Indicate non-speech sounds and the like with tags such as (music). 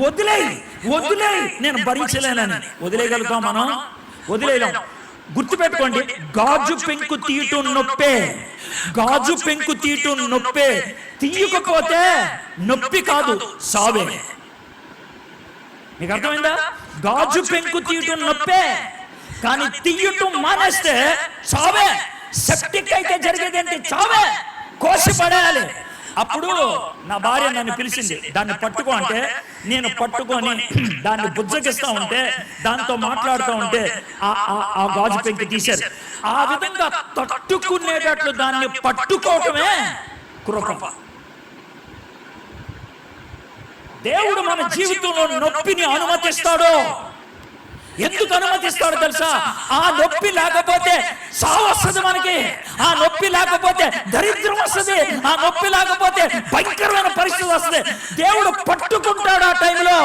వదిలేయి వదిలేయి నేను భరించలేనని. వదిలేయగలుగుతాం మనం? వదిలేయలేం. గుర్తుపెట్టుకోండి గాజు పెంకు తీయటం నొప్పే. గాజు పెంకు తీయటం నొప్పే. తీయకపోతే నొప్పి కాదు సావే. మీకు అర్థమైందా గాజు పెంకు తీయటం నొప్పే. కానీ తీయటం మానేస్తే చావే సెప్టిక్ అయితే జరిగేది ఏంటి చావే కోసి పడేయాలి. అప్పుడు నా భార్య నన్ను పిలిచింది దాన్ని పట్టుకో అంటే నేను పట్టుకొని (clears throat) దాన్ని బుజ్జగిస్తా ఉంటే దాంతో మాట్లాడుతూ ఉంటే ఆ- గాజు పెంకి తీశారు. ఆ విధంగా తట్టుకునేటట్లు దాన్ని పట్టుకోవటమే కృప. దేవుడు మన జీవితంలో నొప్పిని అనుమతిస్తాడు? ఎందుకు అనుమతిస్తాడు తెలుసా? ఆ నొప్పి లేకపోతే సావు వస్తుంది మనకి ఆ నొప్పి లేకపోతే దరిద్రం వస్తుంది ఆ నొప్పి లేకపోతే భయంకరమైన పరిస్థితి వస్తుంది. దేవుడు పట్టుకుంటాడు ఆ టైంలో.